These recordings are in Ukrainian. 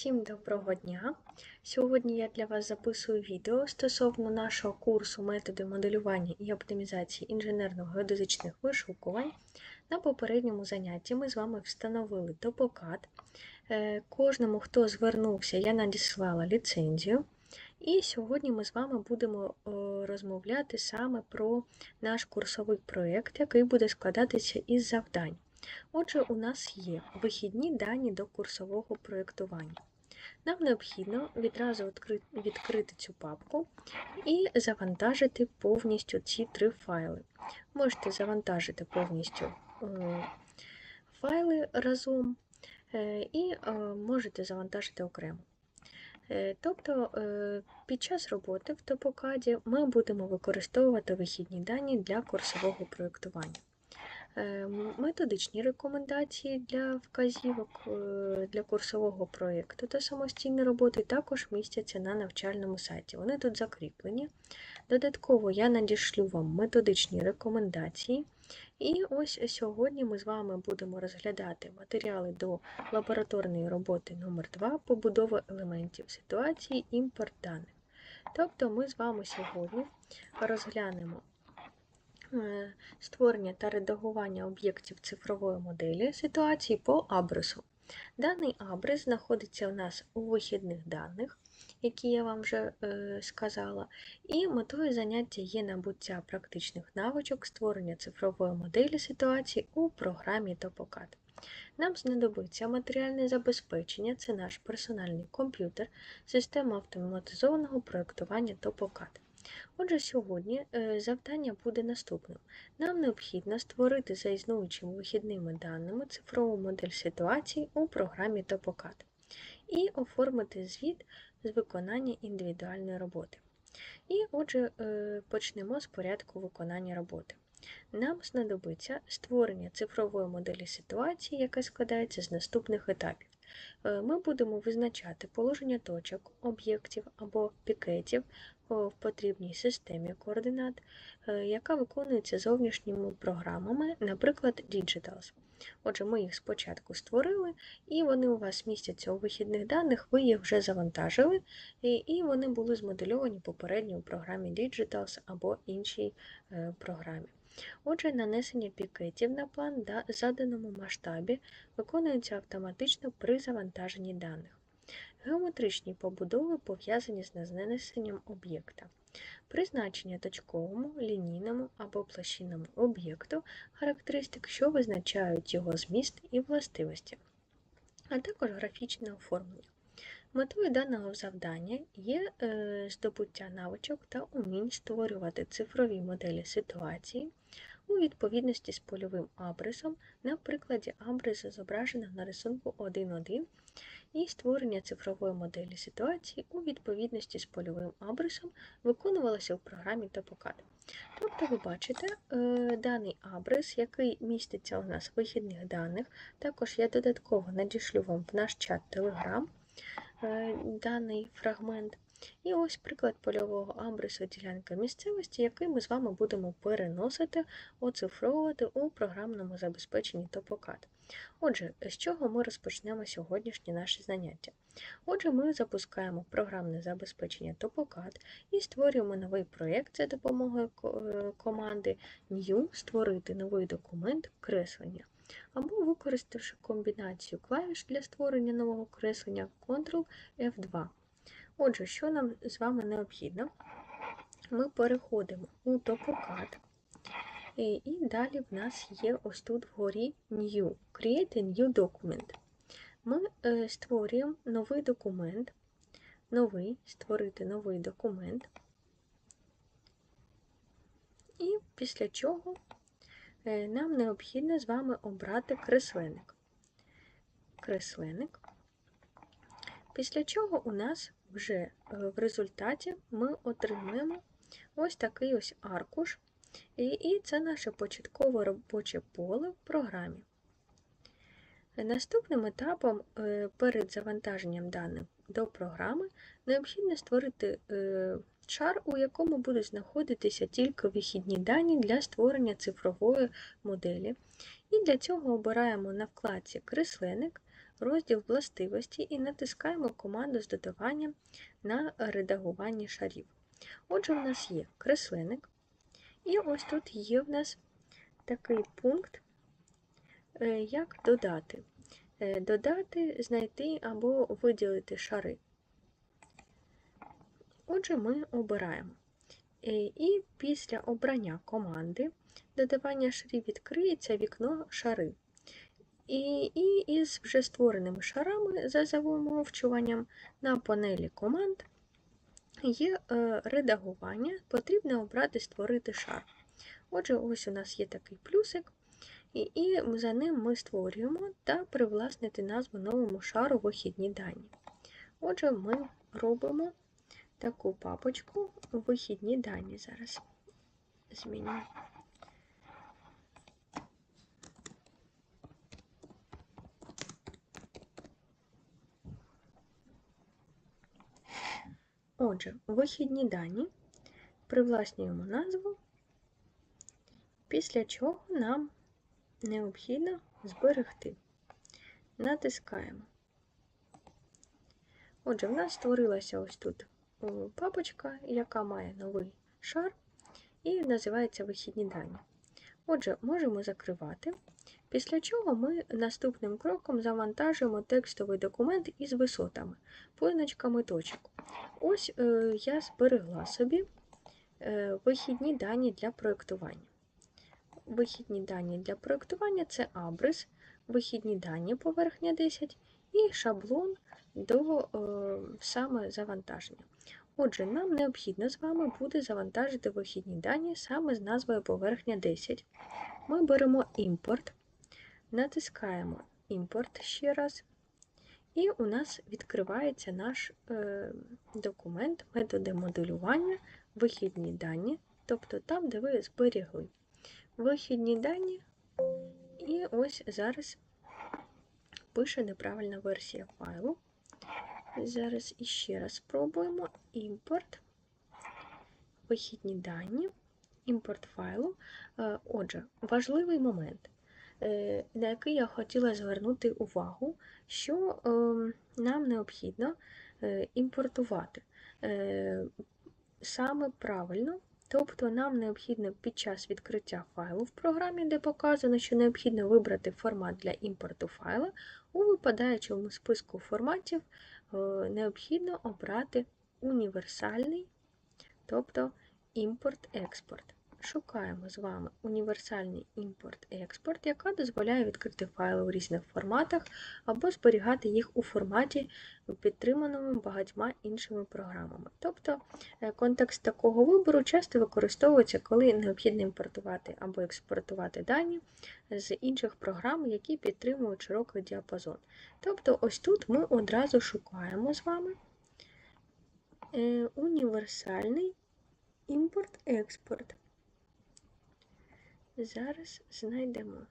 Всім доброго дня! Сьогодні я для вас записую відео стосовно нашого курсу методи моделювання і оптимізації інженерно-геодезичних вишукувань. На попередньому занятті ми з вами встановили топокад. Е, Кожному, хто звернувся, я надіслала ліцензію. І сьогодні ми з вами будемо е, розмовляти саме про наш курсовий проєкт, який буде складатися із завдань. Отже, у нас є вихідні дані до курсового проєктування. Нам необхідно відразу відкрити цю папку і завантажити повністю ці три файли. Можете завантажити повністю е, файли разом е, і е, можете завантажити окремо. Тобто під час роботи в топокаді ми будемо використовувати вихідні дані для курсового проєктування. Е, методичні рекомендації для вказівок е, для курсового проєкту та самостійної роботи також містяться на навчальному сайті. Вони тут закріплені. Додатково я надішлю вам методичні рекомендації. І ось сьогодні ми з вами будемо розглядати матеріали до лабораторної роботи номер 2 побудова елементів ситуації імпорт даних. Тобто ми з вами сьогодні розглянемо створення та редагування об'єктів цифрової моделі ситуації по абрису. Даний абрис знаходиться у нас у вихідних даних, які я вам вже е, сказала, і метою заняття є набуття практичних навичок створення цифрової моделі ситуації у програмі Топокат. Нам знадобиться матеріальне забезпечення, це наш персональний комп'ютер, система автоматизованого проєктування Топокат. Отже, сьогодні е, завдання буде наступним. Нам необхідно створити за існуючими вихідними даними цифрову модель ситуації у програмі Топокат і оформити звіт з виконання індивідуальної роботи. І отже, е, почнемо з порядку виконання роботи. Нам знадобиться створення цифрової моделі ситуації, яка складається з наступних етапів. Е, ми будемо визначати положення точок, об'єктів або пікетів в потрібній системі координат, е, яка виконується зовнішніми програмами, наприклад, Digitals. Отже, ми їх спочатку створили, і вони у вас містяться у вихідних даних, ви їх вже завантажили, і вони були змодельовані попередньо у програмі Digitals або іншій е, програмі. Отже, нанесення пікетів на план в заданому масштабі виконується автоматично при завантаженні даних. Геометричні побудови пов'язані з нанесенням об'єкта. Призначення точковому, лінійному або площинному об'єкту характеристик, що визначають його зміст і властивості, а також графічне оформлення. Метою даного завдання є е, здобуття навичок та умінь створювати цифрові моделі ситуації у відповідності з польовим абрисом на прикладі абрису зображеного на рисунку 1.1 і створення цифрової моделі ситуації у відповідності з польовим абрисом виконувалося в програмі Топокад. Тобто ви бачите е, даний абрис, який міститься у нас в вихідних даних. Також я додатково надішлю вам в наш чат Telegram е, даний фрагмент. І ось приклад польового абрису ділянка місцевості, який ми з вами будемо переносити, оцифровувати у програмному забезпеченні Топокат. Отже, з чого ми розпочнемо сьогоднішнє наше заняття? Отже, ми запускаємо програмне забезпечення Топокат і створюємо новий проєкт за допомогою е, команди New створити новий документ креслення. Або використавши комбінацію клавіш для створення нового креслення Ctrl F2. Отже, що нам з вами необхідно? Ми переходимо у топокат. І далі в нас є ось тут вгорі New. Create a new document. Ми е, створюємо новий документ. Новий, створити новий документ. І після чого е, нам необхідно з вами обрати кресленник. Кресленник. Після чого у нас вже е, в результаті ми отримаємо ось такий ось аркуш, і це наше початкове робоче поле в програмі. Наступним етапом е, перед завантаженням даних до програми необхідно створити е, шар, у якому будуть знаходитися тільки вихідні дані для створення цифрової моделі. І для цього обираємо на вкладці кресленник розділ властивості і натискаємо команду з додаванням на редагування шарів. Отже, у нас є кресленик, і ось тут є в нас такий пункт, е, як додати. Е, додати, знайти або виділити шари. Отже, ми обираємо. Е, і після обрання команди додавання шарів відкриється вікно шари. І і із вже створеними шарами за замовчуванням на панелі команд є е, редагування, потрібно обрати Створити шар. Отже, ось у нас є такий плюсик, і, і за ним ми створюємо та привласнити назву новому шару вихідні дані. Отже, ми робимо таку папочку вихідні дані. Зараз зміню. Отже, вихідні дані привласнюємо назву, після чого нам необхідно зберегти. Натискаємо. Отже, в нас створилася ось тут папочка, яка має новий шар і називається вихідні дані. Отже, можемо закривати, після чого ми наступним кроком завантажуємо текстовий документ із висотами, позначками точок. Ось е, я зберегла собі е, вихідні дані для проєктування. Вихідні дані для проєктування це абрис, вихідні дані поверхня 10 і шаблон до е, саме завантаження. Отже, нам необхідно з вами буде завантажити вихідні дані саме з назвою поверхня 10. Ми беремо імпорт, натискаємо імпорт ще раз, і у нас відкривається наш е, документ, методи моделювання, вихідні дані, тобто там, де ви зберігли вихідні дані, і ось зараз пише неправильна версія файлу. Зараз іще раз спробуємо імпорт, вихідні дані, імпорт файлу. Е, отже, важливий момент, на який я хотіла звернути увагу, що ем, нам необхідно е, імпортувати саме правильно. Тобто нам необхідно під час відкриття файлу в програмі, де показано, що необхідно вибрати формат для імпорту файла, у випадаючому списку форматів Е, необхідно обрати універсальний, тобто імпорт-експорт. Шукаємо з вами універсальний імпорт-експорт, яка дозволяє відкрити файли у різних форматах або зберігати їх у форматі, підтриманому багатьма іншими програмами. Тобто е, контекст такого вибору часто використовується, коли необхідно імпортувати або експортувати дані з інших програм, які підтримують широкий діапазон. Тобто, ось тут ми одразу шукаємо з вами е, універсальний імпорт-експорт. Зараз знайдемо.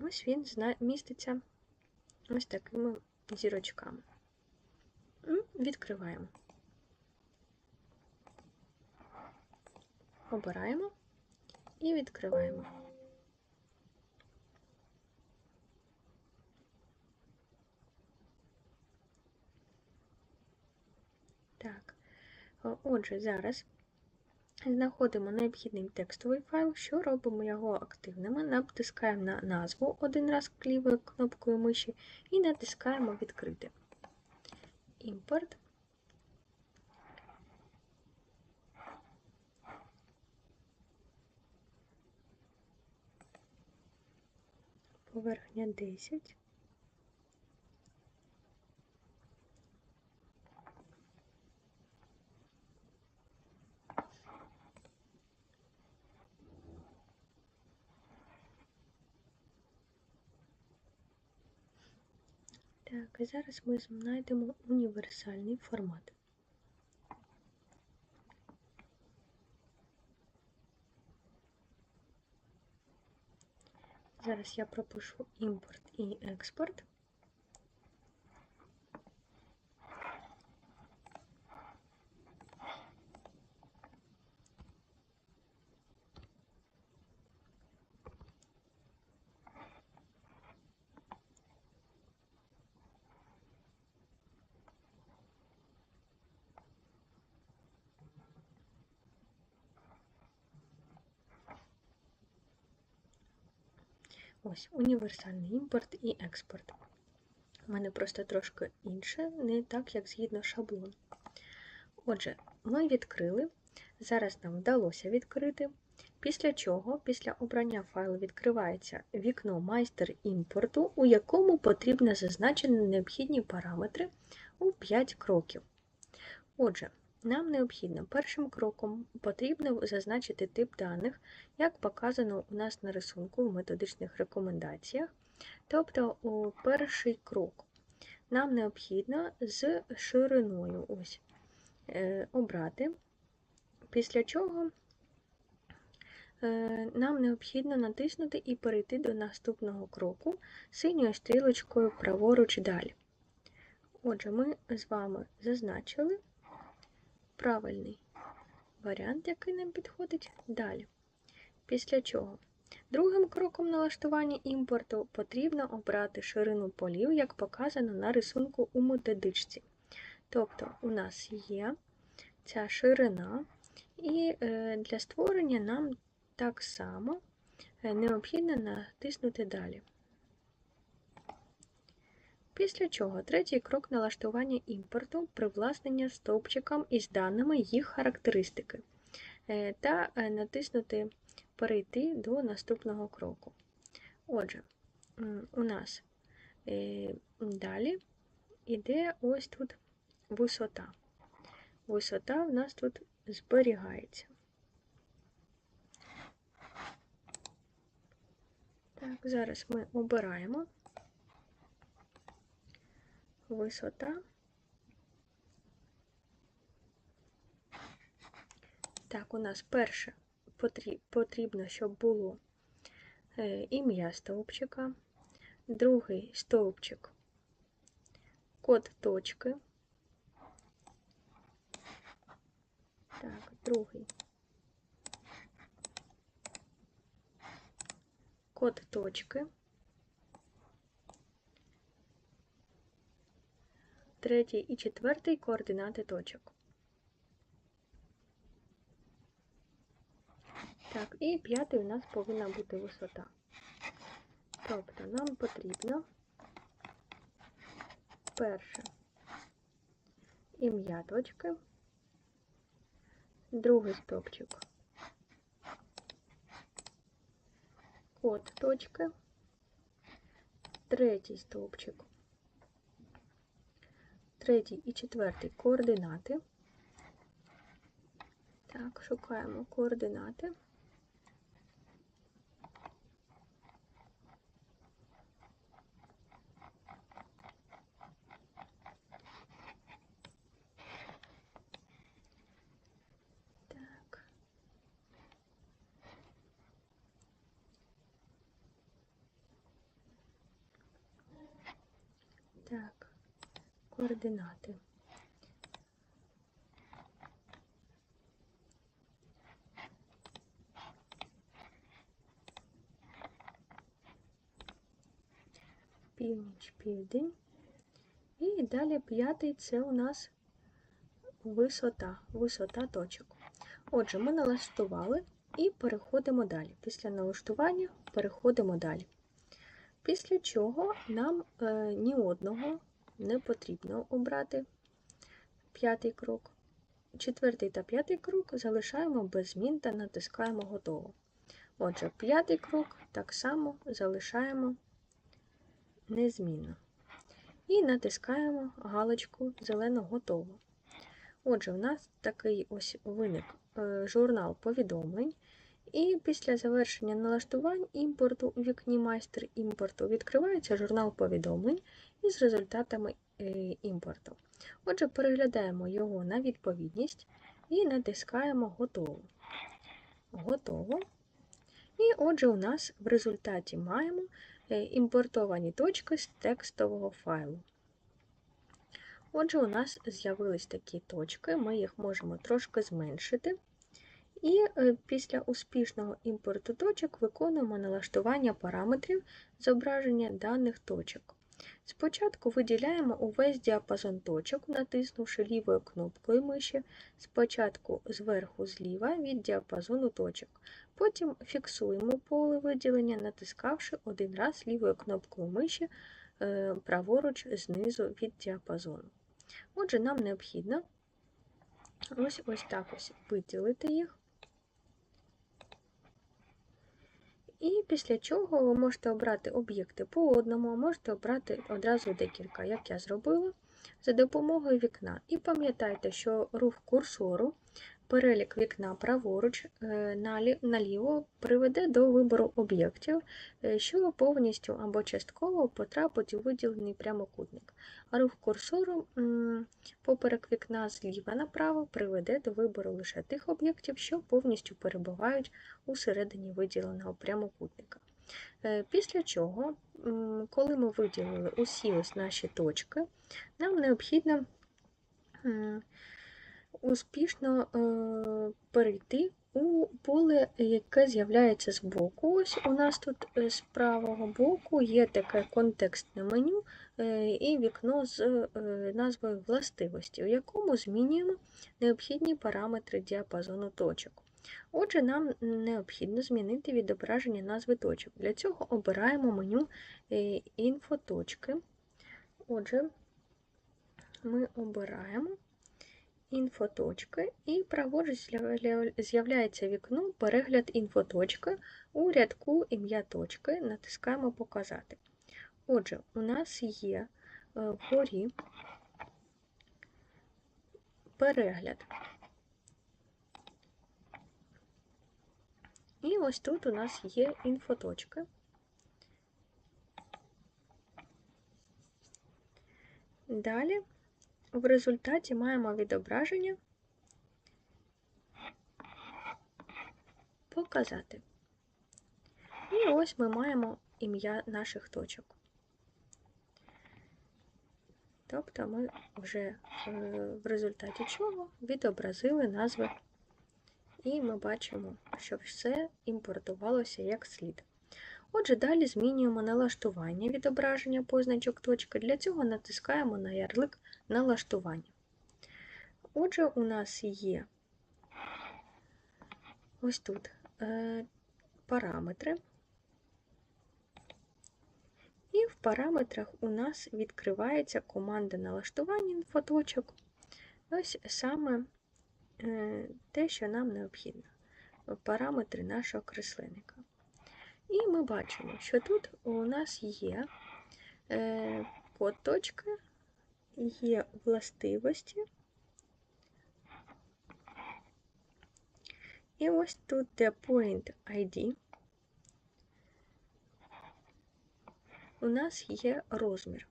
Ось він міститься ось такими зірочками. Відкриваємо. Обираємо і відкриваємо. Так, отже, зараз знаходимо необхідний текстовий файл, що робимо його активними, натискаємо на назву один раз лівою кнопкою миші і натискаємо Відкрити. Імпорт. Поверхня 10. Так, і зараз ми знайдемо універсальний формат. Зараз я пропишу імпорт і експорт. Ось універсальний імпорт і експорт. У мене просто трошки інше, не так, як згідно шаблону. Отже, ми відкрили. Зараз нам вдалося відкрити. Після чого, після обрання файлу відкривається вікно майстер імпорту, у якому потрібно зазначити необхідні параметри у 5 кроків. Отже, нам необхідно першим кроком потрібно зазначити тип даних, як показано у нас на рисунку в методичних рекомендаціях. Тобто, у перший крок нам необхідно з шириною ось е, обрати, після чого е, нам необхідно натиснути і перейти до наступного кроку синьою стрілочкою праворуч далі. Отже, ми з вами зазначили правильний варіант, який нам підходить далі. Після чого другим кроком налаштування імпорту потрібно обрати ширину полів, як показано на рисунку у методичці. Тобто у нас є ця ширина, і е, для створення нам так само е, необхідно натиснути далі. Після чого третій крок налаштування імпорту привласнення стовпчикам із даними їх характеристики е, та натиснути перейти до наступного кроку. Отже, у нас далі йде ось тут висота. Висота в нас тут зберігається. Так, зараз ми обираємо висота. Так, у нас перше потрібно, щоб було е, ім'я стовпчика, другий стовпчик, код точки. Так, другий. Код точки. Третій і четвертий координати точок. Так, і п'ятий у нас повинна бути висота. Тобто нам потрібно перше ім'я точки другий стопчик, код точки, третій стовпчик, третій і четвертий координати. Так, шукаємо координати. Так, координати. Північ, південь. І далі п'ятий це у нас висота, висота точок. Отже, ми налаштували і переходимо далі. Після налаштування переходимо далі. Після чого нам е, ні одного не потрібно обрати п'ятий крок. Четвертий та п'ятий крок залишаємо без змін та натискаємо готово. Отже, п'ятий крок так само залишаємо незмінно. І натискаємо галочку зелено готово. Отже, у нас такий ось виник е, журнал повідомлень. І після завершення налаштувань імпорту у вікні майстер імпорту відкривається журнал повідомлень із результатами е, імпорту. Отже, переглядаємо його на відповідність і натискаємо Готово. Готово. І отже, у нас в результаті маємо е, імпортовані точки з текстового файлу. Отже, у нас з'явились такі точки, ми їх можемо трошки зменшити. І е, після успішного імпорту точок виконуємо налаштування параметрів зображення даних точок. Спочатку виділяємо увесь діапазон точок, натиснувши лівою кнопкою миші, спочатку зверху зліва від діапазону точок. Потім фіксуємо поле виділення, натискавши один раз лівою кнопкою миші е, праворуч знизу від діапазону. Отже, нам необхідно ось ось так ось виділити їх. І після чого ви можете обрати об'єкти по одному, а можете обрати одразу декілька, як я зробила, за допомогою вікна. І пам'ятайте, що рух курсору, перелік вікна праворуч, е, наліво приведе до вибору об'єктів, е, що повністю або частково потрапить у виділений прямокутник. А рух курсору поперек вікна зліва направо приведе до вибору лише тих об'єктів, що повністю перебувають у середині виділеного прямокутника. Е, після чого, коли ми виділили усі ось наші точки, нам необхідно успішно е, перейти у поле, яке з'являється з боку. Ось у нас тут е, з правого боку є таке контекстне меню і вікно з назвою властивості, у якому змінюємо необхідні параметри діапазону точок. Отже, нам необхідно змінити відображення назви точок. Для цього обираємо меню е, інфоточки. Отже, ми обираємо інфоточки і праворуч з'являється вікно Перегляд інфоточки у рядку ім'я точки. Натискаємо Показати. Отже, у нас є е, вгорі перегляд. І ось тут у нас є інфоточки. Далі в результаті маємо відображення показати. І ось ми маємо ім'я наших точок. Тобто ми вже е, в результаті чого відобразили назви і ми бачимо, що все імпортувалося як слід. Отже, далі змінюємо налаштування відображення позначок точки. Для цього натискаємо на ярлик налаштування. Отже, у нас є ось тут е, параметри. І в параметрах у нас відкривається команда налаштування інфоточок. Ось саме те, що нам необхідно, параметри нашого креслинника. І ми бачимо, що тут у нас є е, код є властивості. І ось тут де Point ID. У нас є розмір.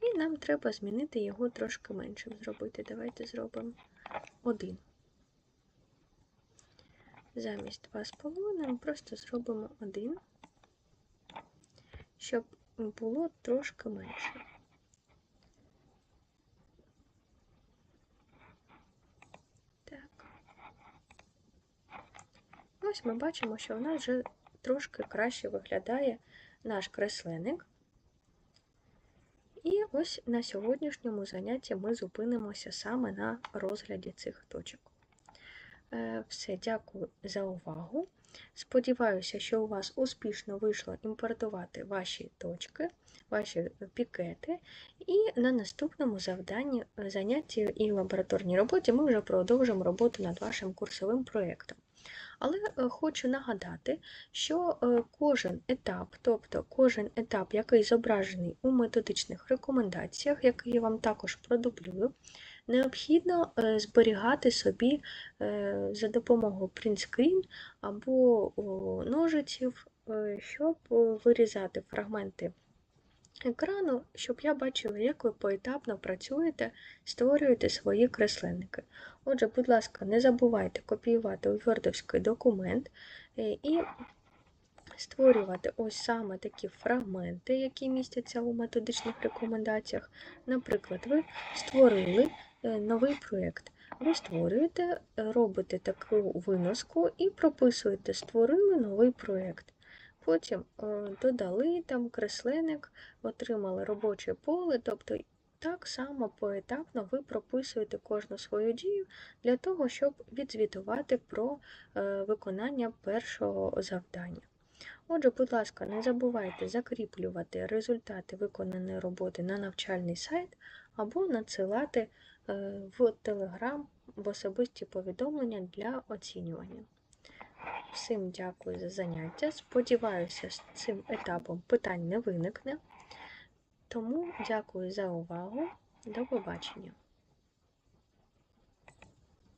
І нам треба змінити його трошки меншим зробити. Давайте зробимо 1. Замість 2,5 ми просто зробимо 1, щоб було трошки менше. Так. Ось ми бачимо, що в нас вже трошки краще виглядає наш кресленик. І ось на сьогоднішньому занятті ми зупинимося саме на розгляді цих точок. Е, все, дякую за увагу. Сподіваюся, що у вас успішно вийшло імпортувати ваші точки, ваші пікети, і на наступному завданні, занятті і лабораторній роботі ми вже продовжимо роботу над вашим курсовим проєктом. Але е, хочу нагадати, що е, кожен етап, тобто кожен етап, який зображений у методичних рекомендаціях, який я вам також продублюю, необхідно е, зберігати собі за допомогою принтскрін або ножиців, щоб вирізати фрагменти екрану, щоб я бачила, як ви поетапно працюєте, створюєте свої кресленники. Отже, будь ласка, не забувайте копіювати у Word документ е, і створювати ось саме такі фрагменти, які містяться у методичних рекомендаціях. Наприклад, ви створили е, новий проєкт. Ви створюєте, робите таку виноску і прописуєте Створили новий проєкт. Потім е, додали там кресленик, отримали робоче поле, тобто так само поетапно ви прописуєте кожну свою дію для того, щоб відзвітувати про е, виконання першого завдання. Отже, будь ласка, не забувайте закріплювати результати виконаної роботи на навчальний сайт або надсилати е, в Telegram в особисті повідомлення для оцінювання. Всім дякую за заняття. Сподіваюся, з цим етапом питань не виникне. Тому дякую за увагу. До побачення.